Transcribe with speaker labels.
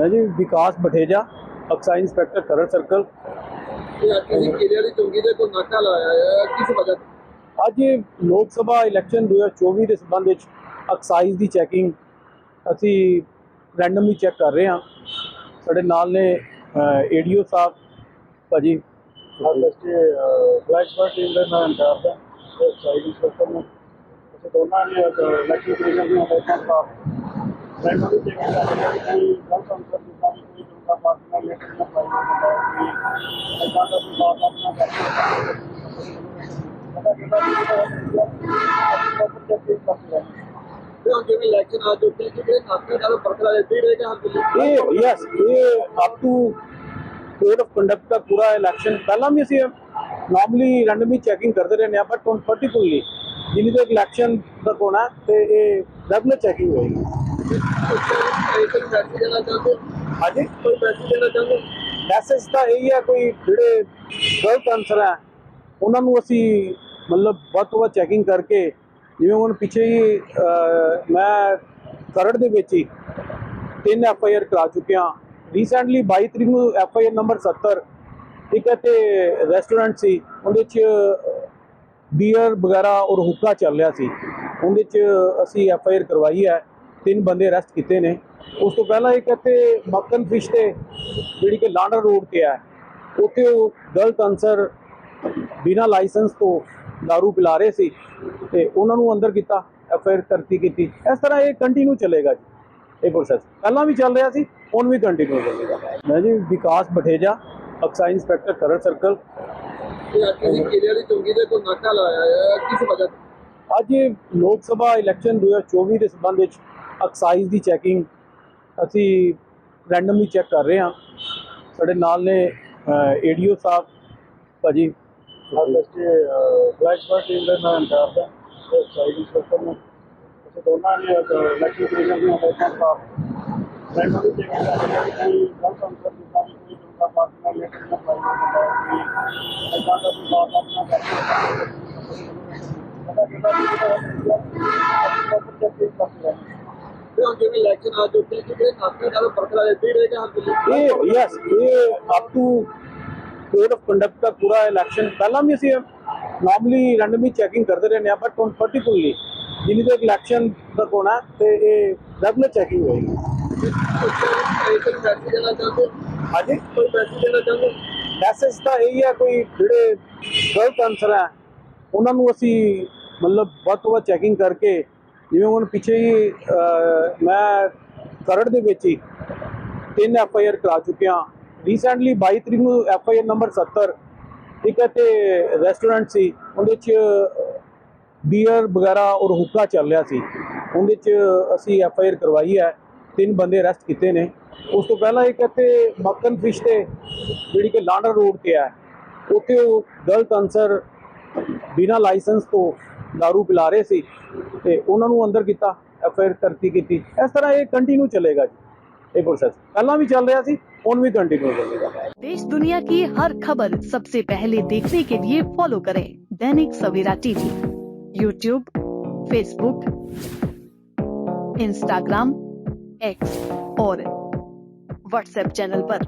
Speaker 1: ਮੈਂ ਜੀ Vikas Batheja excise inspector Kharar
Speaker 2: circle. ਅੱਜ
Speaker 1: ਲੋਕ ਸਭਾ ਇਲੈਕਸ਼ਨ 2024 ਦੇ ਸੰਬੰਧ ਵਿੱਚ ਐਕਸਾਈਜ਼ ਦੀ ਚੈਕਿੰਗ ਅਸੀਂ ਰੈਂਡਮਲੀ ਚੈੱਕ ਕਰ ਰਹੇ ਹਾਂ। ਸਾਡੇ ਨਾਲ ਨੇ ਏਡੀਓ ਸਾਹਿਬ ਭਾਜੀ।
Speaker 3: ਬਲੈਕ ਬਰਡ ਟੀਮ ਦੇ ਮੈਂ ਇੰਚਾਰਜ ਹਾਂ ਤੇ ਸਾਈਡ ਇੰਸਪੈਕਟਰ ਨੂੰ ਅਸੀਂ ਦੋਨਾਂ ਨੇ ਇਲੈਕਸ਼ਨ ਕਮਿਸ਼ਨ ਦੀਆਂ ਹਦਾਇਤਾਂ ਦਾ
Speaker 1: ਇਹ ਯੈਸ ਇਹ up to code of conduct ਦਾ ਪੂਰਾ ਇਲੈਕਸ਼ਨ ਪਹਿਲਾਂ ਵੀ ਅਸੀਂ ਨਾਰਮਲੀ ਰੈਂਡਮਲੀ ਚੈਕਿੰਗ ਕਰਦੇ ਰਹਿੰਦੇ ਹਾਂ ਬਟ ਹੁਣ ਪਾਰਟਿਕੂਲਰਲੀ ਜਿੰਨੀ ਤੱਕ ਇਲੈਕਸ਼ਨ ਤੱਕ ਹੋਣਾ ਤੇ ਇਹ ਰੈਗੂਲਰ ਚੈਕਿੰਗ ਹੋਏਗੀ।
Speaker 2: ਕੋਈ
Speaker 1: ਹਾਂਜੀ?
Speaker 2: ਕੋਈ ਮੈਸੇਜ ਦੇਣਾ ਚਾਹੁੰਦੇ
Speaker 1: ਮੈਸੇਜ ਤਾਂ ਇਹੀ ਹੈ, ਕੋਈ ਜਿਹੜੇ ਗਲਤ ਆਨਸਰ ਹੈ, ਉਹਨਾਂ ਨੂੰ ਅਸੀਂ ਮਤਲਬ ਵੱਧ ਤੋਂ ਵੱਧ ਚੈਕਿੰਗ ਕਰਕੇ, ਜਿਵੇਂ ਹੁਣ ਪਿੱਛੇ ਹੀ ਮੈਂ ਕਰੜ ਦੇ ਵਿੱਚ ਹੀ ਤਿੰਨ ਐਫ ਆਈ ਆਰ ਕਰਾ ਚੁੱਕਿਆ ਰੀਸੈਂਟਲੀ 22 ਤਰੀਕ ਨੂੰ ਐਫ ਆਈ ਆਰ ਨੰਬਰ 70 ਇੱਕ ਇੱਥੇ ਰੈਸਟੋਰੈਂਟ ਸੀ, ਉਹਦੇ 'ਚ ਬੀਅਰ ਵਗੈਰਾ ਔਰ ਹੁੱਕਾ ਚੱਲ ਰਿਹਾ ਸੀ। ਉਹਦੇ 'ਚ ਅਸੀਂ ਐਫ ਆਈ ਆਰ ਕਰਵਾਈ ਹੈ। ਤਿੰਨ ਬੰਦੇ ਅਰੈਸਟ ਕੀਤੇ ਨੇ। ਉਸ ਤੋਂ ਪਹਿਲਾਂ ਇੱਕ ਇੱਥੇ ਮੱਕਨ ਫਿਸ਼ ਤੇ ਜਿਹੜੀ ਕਿ ਲਾਂਡਰ ਰੋਡ ਤੇ ਹੈ ਉੱਥੇ ਉਹ ਗਲਤ ਅਨਸਰ ਬਿਨਾ ਲਾਇਸੈਂਸ ਤੋਂ दारू ਪਿਲਾ ਰਹੇ ਸੀ ਤੇ ਉਹਨਾਂ ਨੂੰ ਅੰਦਰ ਕੀਤਾ ਆਰ ਕਰਤੀ ਕੀਤੀ। ਇਸ ਤਰ੍ਹਾਂ ਇਹ ਕੰਟੀਨਿਊ ਚੱਲੇਗਾ ਜੀ। ਇਹ ਪ੍ਰੋਸੈਸ ਪਹਿਲਾਂ ਵੀ ਚੱਲ ਰਿਹਾ ਸੀ ਹੁਣ ਵੀ ਕੰਟੀਨਿਊ ਚੱਲੇਗਾ ਮੈਂ ਜੀ Vikas Batheja excise inspector Kharar
Speaker 2: circle? ਅੱਜ
Speaker 1: ਲੋਕ ਸਭਾ ਇਲੈਕਸ਼ਨ 2024 ਦੇ ਸੰਬੰਧ ਵਿੱਚ ਐਕਸਾਈਜ਼ ਦੀ ਚੈਕਿੰਗ ਅਸੀਂ ਰੈਂਡਮਲੀ ਚੈੱਕ ਕਰ ਰਹੇ ਹਾਂ। ਸਾਡੇ ਨਾਲ ਨੇ ਏਡੀਓ ਸਾਹਿਬ, ਭਾਜੀ।
Speaker 3: ਬਸਤੇ ਬਲੈਕ ਬਰਡ ਟੀਮ ਦੇ ਮੈਂ ਇੰਚਾਰਜ ਹਾਂ। ਤੇ ਇੰਸਪੈਕਟਰ ਨੂੰ ਅਸੀਂ ਦੋਨਾਂ ਨੇ ਇਲੈਕਸ਼ਨ ਕਮਿਸ਼ਨ ਦੀਆਂ ਹਦਾਇਤਾਂ ਦਾ ਪ੍ਰਾਇਮਰੀ ਚੈੱਕ ਕਰ ਰਹੇ ਹਾਂ ਕਿ ਗਲਤ ਅੰਸਰ ਜਿੱਦਾਂ ਵੀ ਕੋਈ ਜਨਤਾ ਪਾਰਟੀ ਨਾਲ ਰਿਲੇਟਡ ਨਾ ਪਾਈ ਜਾਂਦਾ ਹੈ ਕਿ ਦਾ ਕੋਈ ਬਾਤ ਆਪਣਾ ਕਰਦੇ ਪਤਾ ਕਿਹਦਾ ਵੀ ਆਪਣਾ
Speaker 2: ਤੇ ਹੁਣ ਜਿਵੇਂ ਇਲੈਕਸ਼ਨ ਆ ਚੁੱਕੇ ਕਿ ਜਿਹੜੇ ਨਾਕੇ ਨਾਲ ਬਰਕਰਾਰ ਇੱਦਾਂ ਹੀ ਰਹੇਗਾ ਹਰ ਵੇਲੇ
Speaker 1: ਇਹ ਯੈਸ ਇਹ up to code of conduct ਦਾ ਪੂਰਾ ਇਲੈਕਸ਼ਨ ਪਹਿਲਾਂ ਵੀ ਅਸੀਂ ਨਾਰਮਲੀ ਰੈਂਡਮਲੀ ਚੈਕਿੰਗ ਕਰਦੇ ਰਹਿੰਦੇ ਹਾਂ ਬਟ ਹੁਣ ਪਾਰਟਿਕੂਲਰਲੀ ਜਿੰਨੀ ਤੱਕ ਇਲੈਕਸ਼ਨ ਤੱਕ ਹੋਣਾ ਤੇ ਇਹ ਰੈਗੂਲਰ ਚੈਕਿੰਗ ਹੋਏਗੀ
Speaker 2: ਕੋਈ ਮੈਸੇਜ ਦੇਣਾ ਚਾਹੁੰਦੇ ਹੋ?
Speaker 1: ਹਾਂਜੀ
Speaker 2: ਕੋਈ ਮੈਸੇਜ ਦੇਣਾ ਚਾਹੁੰਦੇ ਹੋ?
Speaker 1: ਮੈਸੇਜ ਤਾਂ ਇਹ ਹੈ ਕੋਈ ਜਿਹੜੇ ਗਲਤ ਆਨਸਰ ਹੈ, ਉਹਨਾਂ ਨੂੰ ਅਸੀਂ ਮਤਲਬ ਵੱਧ ਤੋਂ ਵੱਧ ਚੈਕਿੰਗ ਕਰਕੇ ਜਿਵੇਂ ਹੁਣ ਪਿੱਛੇ ਹੀ ਮੈਂ ਕਰੜ ਦੇ ਵਿੱਚ ਹੀ ਤਿੰਨ ਐਫ ਆਈ ਆਰ ਕਰਾ ਚੁੱਕਿਆ ਰੀਸੈਂਟਲੀ 22 ਤਰੀਕ ਨੂੰ ਐਫ ਆਈ ਆਰ ਨੰਬਰ 70 ਇੱਕ ਇੱਥੇ ਰੈਸਟੋਰੈਂਟ ਸੀ, ਉਹਦੇ 'ਚ ਬੀਅਰ ਵਗੈਰਾ ਔਰ ਹੁੱਕਾ ਚੱਲ ਰਿਹਾ ਸੀ। ਉਹਦੇ 'ਚ ਅਸੀਂ ਐਫ ਆਈ ਆਰ ਕਰਵਾਈ ਹੈ, ਤਿੰਨ ਬੰਦੇ ਅਰੈਸਟ ਕੀਤੇ ਨੇ। ਉਸ ਤੋਂ ਪਹਿਲਾਂ ਇੱਕ ਇੱਥੇ ਮੱਕਨ ਫਿਸ਼ ਤੇ, ਜਿਹੜੀ ਕਿ ਲਾਂਡਰ ਰੋਡ ਤੇ ਹੈ, ਉੱਥੇ ਉਹ ਗਲਤ ਅਨਸਰ ਬਿਨਾ ਲਾਇਸੈਂਸ ਤੋਂ दारू ਪਿਲਾ ਰਹੇ ਸੀ ਤੇ ਉਹਨਾਂ ਨੂੰ ਅੰਦਰ ਕੀਤਾ ਐਫ ਆਈ ਆਰ ਕਰਤੀ ਕੀਤੀ ਇਸ ਤਰ੍ਹਾਂ ਇਹ ਕੰਟੀਨਿਊ ਚੱਲੇਗਾ ਜੀ ਇਹ ਪ੍ਰੋਸੈਸ ਪਹਿਲਾਂ ਵੀ ਚੱਲ ਰਿਹਾ ਸੀ ਹੁਣ ਵੀ ਕੰਟੀਨਿਊ ਚੱਲੇਗਾ
Speaker 4: देश दुनिया की हर खबर सबसे पहले देखने के लिए फॉलो करें Dainik Savera TV YouTube Facebook Instagram X और व्हाट्सएप चैनल पर।